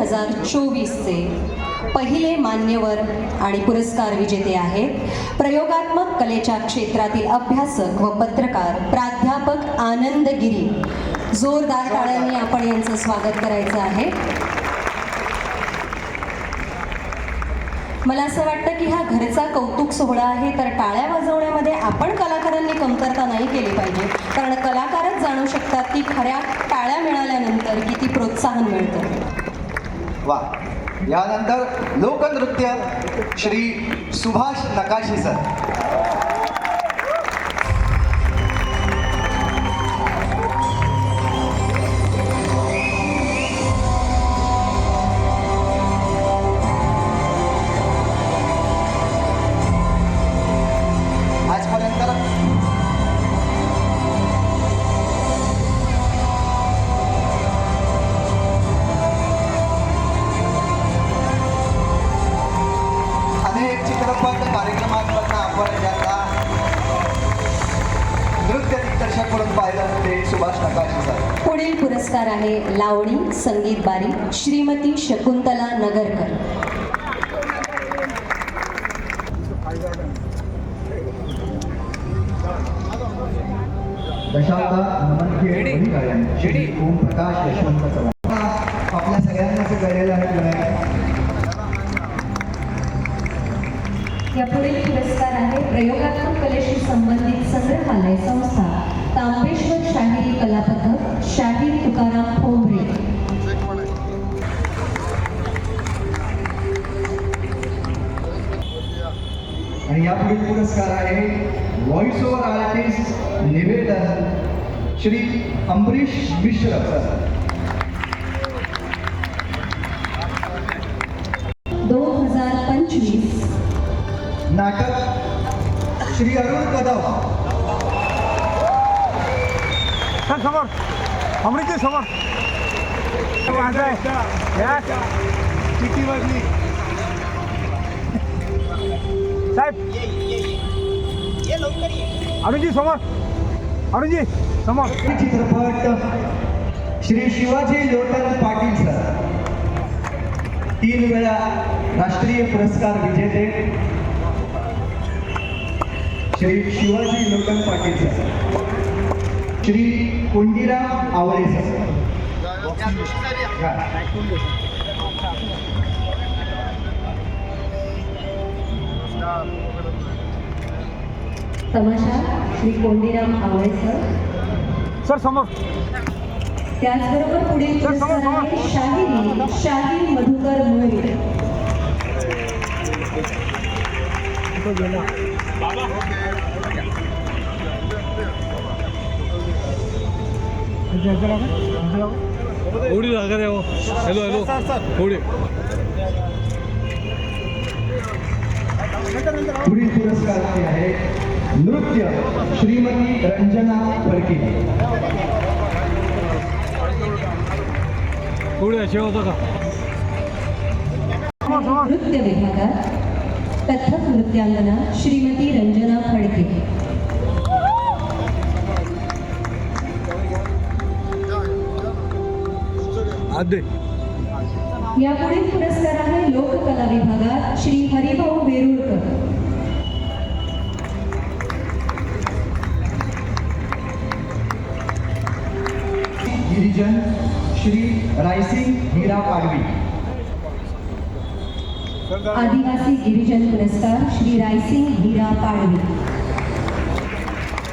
हजार चोवीसचे पहिले मान्यवर आणि पुरस्कार विजेते आहेत. प्रयोगात्मक कलेच्या क्षेत्रातील अभ्यासक व पत्रकार प्राध्यापक आनंद गिरी. जोरदार टाळ्यांनी आपण यांचं स्वागत करायचं आहे. मला असं वाटतं की हा घरचा कौतुक सोहळा आहे तर टाळ्या वाजवण्यामध्ये आपण कलाकारांनी कमतरता नाही केली पाहिजे. कारण कलाकारच जाणू शकतात की खऱ्या टाळ्या मिळाल्यानंतर किती प्रोत्साहन मिळतं. वा. यानंतर लोकनृत्य श्री सुभाष नकाशी सर. पाहिलं ते सुभाष नकाशी पुढील पुरस्कार आहे लावणी संगीत बारी श्रीमती शकुंतला नगरकर. ओमप्रकाश यशवंत चव्हाण. आपल्या कळलेलं आहे की या पुढील पुरस्कार आहे. प्रयोगात्मक कलेशी संबंधित संग्रहालय संस्था. तांबेश्वर शाहिरी कलापथक शाहीर तुकाराम खोबरे. आणि यापुढील पुरस्कार आहे. व्हॉइस ओव्हर आर्टिस्ट निवेदन श्री अंबरीश मिश्र नाटक श्री अरुण कदम. सर समोर. अमृतजी समोर. किती वाजली साहेब. अरुणजी समोर. अरुणजी समोर. चित्रपट श्री शिवाजी लोटन पाटील सर. तीन वेळा राष्ट्रीय पुरस्कार विजेते. Shri Shivaji Lotan Patil sir Shri Kondiram Awale sir. या. तमाशा श्री कोंडीराम आवळे सर. सर समोर. त्याचबरोबर पुढील शाहिरी शाहीर मधुकर मुळे. उडी जागा रे हो. Hello hello. उडी. पुढील पुरस्कार आहे नृत्य श्रीमती रंजना फडके उडी अशी होतं का? नृत्य विभागात कथक नृत्यांगना श्रीमती रंजना फडके. आदे. यापुढील पुरस्कार आहे लोककला विभागात श्री हरिभाऊ वेरुळकर. गिरिजन श्री रायसिंग हीरा पाडवी. आदिवासी गिरिजन पुरस्कार श्री रायसिंग हिरा पाडवी.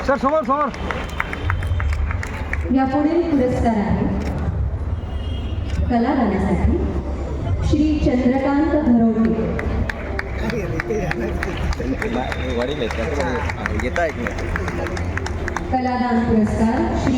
सर समोर समोर. यापुढील पुरस्कार आहे कला गाण्यासाठी श्री चंद्रकांत घरोटे कलादान पुरस्कार श्री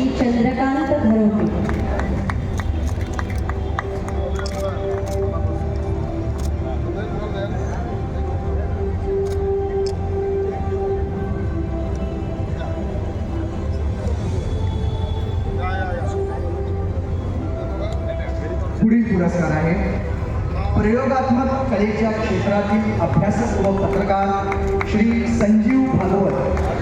पुढील पुरस्कार आहे. प्रयोगात्मक कलेच्या क्षेत्रातील अभ्यासक व पत्रकार श्री संजीव भागवत.